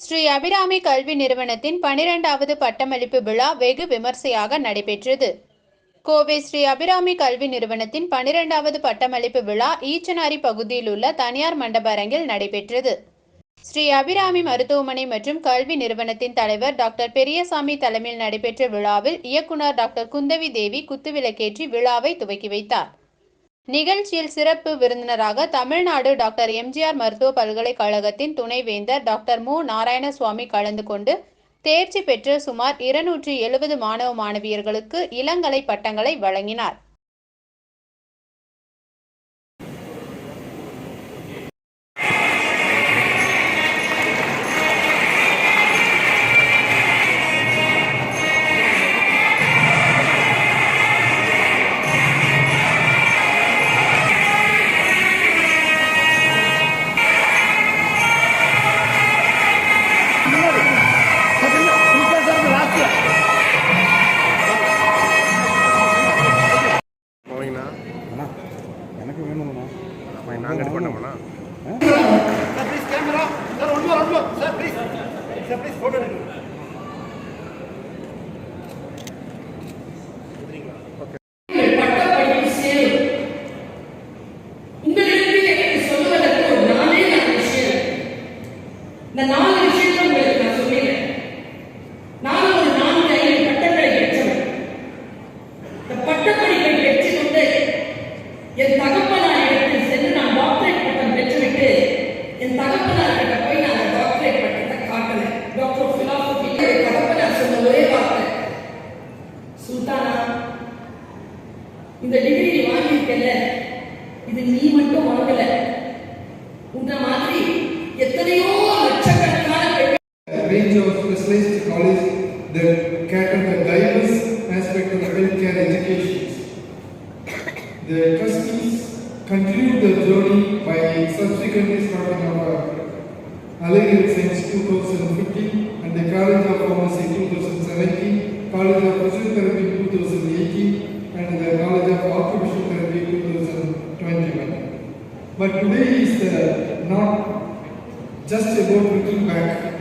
ஸ்ரீ அபிராமி கல்வி நிறுவனத்தின் பனிரெண்டாவது பட்டமளிப்பு விழா வெகு விமர்சையாக நடைபெற்றது. கோவை ஸ்ரீ அபிராமி கல்வி நிறுவனத்தின் பனிரெண்டாவது பட்டமளிப்பு விழா ஈச்சனாரி பகுதியில் உள்ள தனியார் மண்டப அரங்கில் நடைபெற்றது. ஸ்ரீ அபிராமி மருத்துவமனை மற்றும் கல்வி நிறுவனத்தின் தலைவர் டாக்டர் பெரியசாமி தலைமையில் நடைபெற்ற விழாவில் இயக்குனர் டாக்டர் குந்தவி தேவி குத்துவிளக்கேற்றி விழாவை துவக்கி வைத்தார். நிகழ்ச்சியில் சிறப்பு விருந்தினராக தமிழ்நாடு டாக்டர் எம்ஜிஆர் மருத்துவ பல்கலைக்கழகத்தின் துணைவேந்தர் டாக்டர் மு. நாராயணசுவாமி கலந்து கொண்டு தேர்ச்சி பெற்ற சுமார் இருநூற்றி எழுபது மாணவ மாணவியர்களுக்கு இளங்கலை பட்டங்களை வழங்கினார். எனக்கு வேணும்ண்ணா நாங்கள் ரெடி பண்ணோம்ண்ணா பட்டப்படிப்பு என் தகப்பனார் இடத்தில் சென்று நான் டாக்டரேட் பட்டம் பெற்றுவிட்டு என் தகப்பனார் கிட்ட போய் நான் அந்த டாக்டரேட் பட்டத்தை காட்டல. டாக்டர் பிலாசபி தகப்பனார் சொன்ன ஒரே வார்த்தை சுல்தானா இந்த டிகிரி நீ வாங்கியிருக்கல. இது நீ மட்டும் வாங்கல. உன்ன மாதிரி எத்தனையோ லட்சக்கணக்கான பெண்கள் a range of specialized colleges that cater The trustees continued the journey by subsequently starting our Allied Science 2015 and the College of Pharmacy 2017, College of Physiotherapy 2018 and the College of Occupational Therapy 2021. But today is uh, not just about looking back,